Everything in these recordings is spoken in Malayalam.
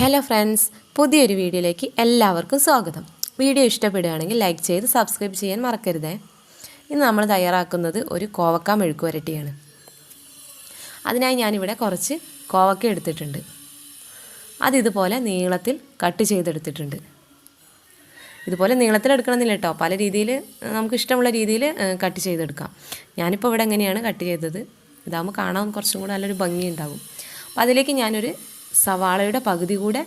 ഹലോ ഫ്രണ്ട്സ് പുതിയൊരു വീഡിയോയിലേക്ക് എല്ലാവർക്കും സ്വാഗതം. വീഡിയോ ഇഷ്ടപ്പെടുകയാണെങ്കിൽ ലൈക്ക് ചെയ്ത് സബ്സ്ക്രൈബ് ചെയ്യാൻ മറക്കരുതേ. ഇന്ന് നമ്മൾ തയ്യാറാക്കുന്നത് ഒരു കോവക്ക മെഴുക്ക് വരട്ടിയാണ്. അതിനായി ഞാനിവിടെ കുറച്ച് കോവക്ക എടുത്തിട്ടുണ്ട്. അതിതുപോലെ നീളത്തിൽ കട്ട് ചെയ്തെടുത്തിട്ടുണ്ട്. ഇതുപോലെ നീളത്തിൽ എടുക്കണമെന്നില്ല കേട്ടോ. പല രീതിയിൽ നമുക്ക് ഇഷ്ടമുള്ള രീതിയിൽ കട്ട് ചെയ്തെടുക്കാം. ഞാനിപ്പോൾ ഇവിടെ എങ്ങനെയാണ് കട്ട് ചെയ്തത്? ഇതാകുമ്പോൾ കാണാൻ കുറച്ചും കൂടെ നല്ലൊരു ഭംഗി ഉണ്ടാകും അപ്പോൾ അതിലേക്ക് ഞാനൊരു സവാളയുടെ പകുതി കൂടെ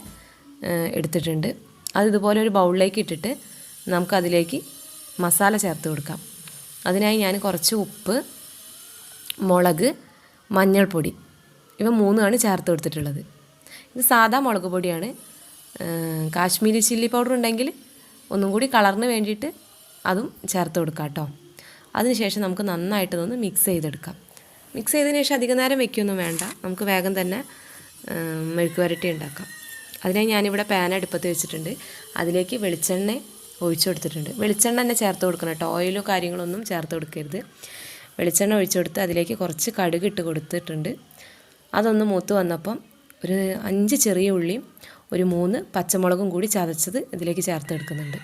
എടുത്തിട്ടുണ്ട്. അത് ഇതുപോലെ ഒരു ബൗളിലേക്ക് ഇട്ടിട്ട് നമുക്കതിലേക്ക് മസാല ചേർത്ത് കൊടുക്കാം. അതിനായി ഞാൻ കുറച്ച് ഉപ്പ് മുളക് മഞ്ഞൾപ്പൊടി ഇവ മൂന്നാണ് ചേർത്ത് കൊടുത്തിട്ടുള്ളത്. ഇത് സാധാ മുളക് പൊടിയാണ്. കാശ്മീരി ചില്ലി പൗഡർ ഉണ്ടെങ്കിൽ ഒന്നും കൂടി കളറിന് വേണ്ടിയിട്ട് അതും ചേർത്ത് കൊടുക്കാം കേട്ടോ. അതിനുശേഷം നമുക്ക് നന്നായിട്ട് ഒന്ന് മിക്സ് ചെയ്തെടുക്കാം. മിക്സ് ചെയ്തതിന് ശേഷം അധികം നേരം വെക്കൊന്നും വേണ്ട. നമുക്ക് വേഗം തന്നെ മെഴുക്ക് വരട്ടി ഉണ്ടാക്കാം. അതിനായി ഞാനിവിടെ പാൻ അടുപ്പത്ത് വെച്ചിട്ടുണ്ട്. അതിലേക്ക് വെളിച്ചെണ്ണ ഒഴിച്ചു കൊടുത്തിട്ടുണ്ട്. വെളിച്ചെണ്ണ തന്നെ ചേർത്ത് കൊടുക്കണം കേട്ടോ. ഓയിലോ കാര്യങ്ങളൊന്നും ചേർത്ത് കൊടുക്കരുത്. വെളിച്ചെണ്ണ ഒഴിച്ചു കൊടുത്ത് അതിലേക്ക് കുറച്ച് കടുക് ഇട്ട് കൊടുത്തിട്ടുണ്ട്. അതൊന്ന് മൂത്ത് വന്നപ്പം ഒരു അഞ്ച് ചെറിയ ഉള്ളിയും ഒരു മൂന്ന് പച്ചമുളകും കൂടി ചതച്ചത് ഇതിലേക്ക് ചേർത്ത് എടുക്കുന്നുണ്ട്.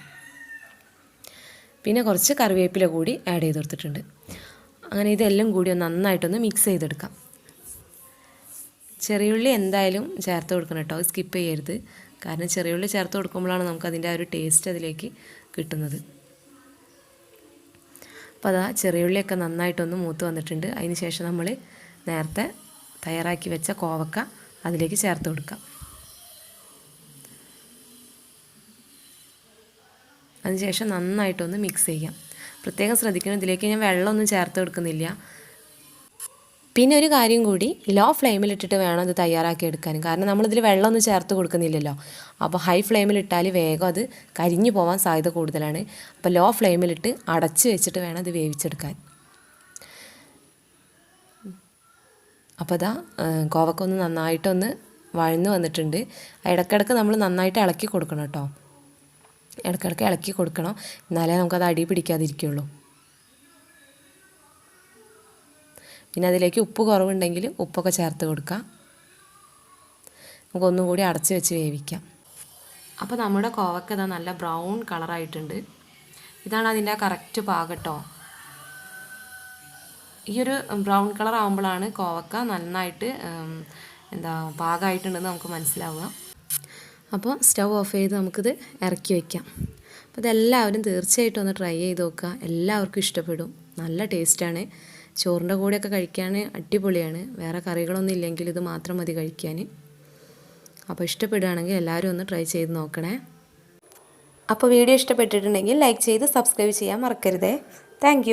പിന്നെ കുറച്ച് കറിവേപ്പില കൂടി ആഡ് ചെയ്ത് കൊടുത്തിട്ടുണ്ട്. അങ്ങനെ ഇതെല്ലാം കൂടി ഒന്ന് നന്നായിട്ടൊന്ന് മിക്സ് ചെയ്തെടുക്കാം. ചെറിയുള്ളി എന്തായാലും ചേർത്ത് കൊടുക്കണം കേട്ടോ. സ്കിപ്പ് ചെയ്യരുത്. കാരണം ചെറിയുള്ളി ചേർത്ത് കൊടുക്കുമ്പോഴാണ് നമുക്ക് അതിന്റെ ആ ഒരു ടേസ്റ്റ് അതിലേക്ക് കിട്ടുന്നത്. അപ്പോൾ അതാ ചെറിയുള്ളിയൊക്കെ നന്നായിട്ടൊന്ന് മൂത്ത് വന്നിട്ടുണ്ട്. അതിന് ശേഷം നമ്മൾ നേരത്തെ തയ്യാറാക്കി വെച്ച കോവക്ക അതിലേക്ക് ചേർത്ത് കൊടുക്കാം. അതിനുശേഷം നന്നായിട്ടൊന്ന് മിക്സ് ചെയ്യാം. പ്രത്യേകം ശ്രദ്ധിക്കണം. ഇതിലേക്ക് ഞാൻ വെള്ളമൊന്നും ചേർത്ത് കൊടുക്കുന്നില്ല. പിന്നെ ഒരു കാര്യം കൂടി ലോ ഫ്ലെയിമിലിട്ടിട്ട് വേണം ഇത് തയ്യാറാക്കി എടുക്കാൻ കാരണം നമ്മളിതിൽ വെള്ളമൊന്നും ചേർത്ത് കൊടുക്കുന്നില്ലല്ലോ. അപ്പോൾ ഹൈ ഫ്ലെയിമിലിട്ടാൽ വേഗം അത് കരിഞ്ഞു പോകാൻ സാധ്യത കൂടുതലാണ്. അപ്പോൾ ലോ ഫ്ലെയിമിലിട്ട് അടച്ച് വെച്ചിട്ട് വേണം ഇത് വേവിച്ചെടുക്കാൻ. അപ്പോൾ ഇതാ കോവക്ക ഒന്ന് നന്നായിട്ടൊന്ന് വഴന്ന് വന്നിട്ടുണ്ട്. ഇടയ്ക്കിടയ്ക്ക് നമ്മൾ നന്നായിട്ട് ഇളക്കി കൊടുക്കണം കേട്ടോ. ഇടയ്ക്കിടയ്ക്ക് ഇളക്കി കൊടുക്കണം. എന്നാലേ നമുക്കത് അടി പിടിക്കാതിരിക്കുള്ളൂ. പിന്നെ അതിലേക്ക് ഉപ്പ് കുറവുണ്ടെങ്കിൽ ഉപ്പൊക്കെ ചേർത്ത് കൊടുക്കാം നമുക്കൊന്നും കൂടി അടച്ച് വെച്ച് വേവിക്കാം. അപ്പോൾ നമ്മുടെ കോവക്ക ഇതാ നല്ല ബ്രൗൺ കളറായിട്ടുണ്ട്. ഇതാണ് അതിന്റെ കറക്റ്റ് പാകട്ടോ ഈ ഒരു ബ്രൗൺ കളർ ആകുമ്പോഴാണ് കോവക്ക നന്നായിട്ട് എന്താ പാകമായിട്ടുണ്ടെന്ന് നമുക്ക് മനസ്സിലാവുക. അപ്പോൾ സ്റ്റവ് ഓഫ് ചെയ്ത് നമുക്കിത് ഇറക്കി വയ്ക്കാം അപ്പോൾ ഇതെല്ലാവരും തീർച്ചയായിട്ടും ഒന്ന് ട്രൈ ചെയ്ത് നോക്കുക. എല്ലാവർക്കും ഇഷ്ടപ്പെടും. നല്ല ടേസ്റ്റാണ്. ചോറിന്റെ കൂടെയൊക്കെ കഴിക്കാൻ അടിപൊളിയാണ്. വേറെ കറികളൊന്നും ഇല്ലെങ്കിൽ ഇത് മാത്രം മതി കഴിക്കാൻ അപ്പോൾ ഇഷ്ടപ്പെടുകയാണെങ്കിൽ എല്ലാവരും ഒന്ന് ട്രൈ ചെയ്ത് നോക്കണേ. അപ്പോൾ വീഡിയോ ഇഷ്ടപ്പെട്ടിട്ടുണ്ടെങ്കിൽ ലൈക്ക് ചെയ്ത് സബ്സ്ക്രൈബ് ചെയ്യാൻ മറക്കരുതേ. താങ്ക്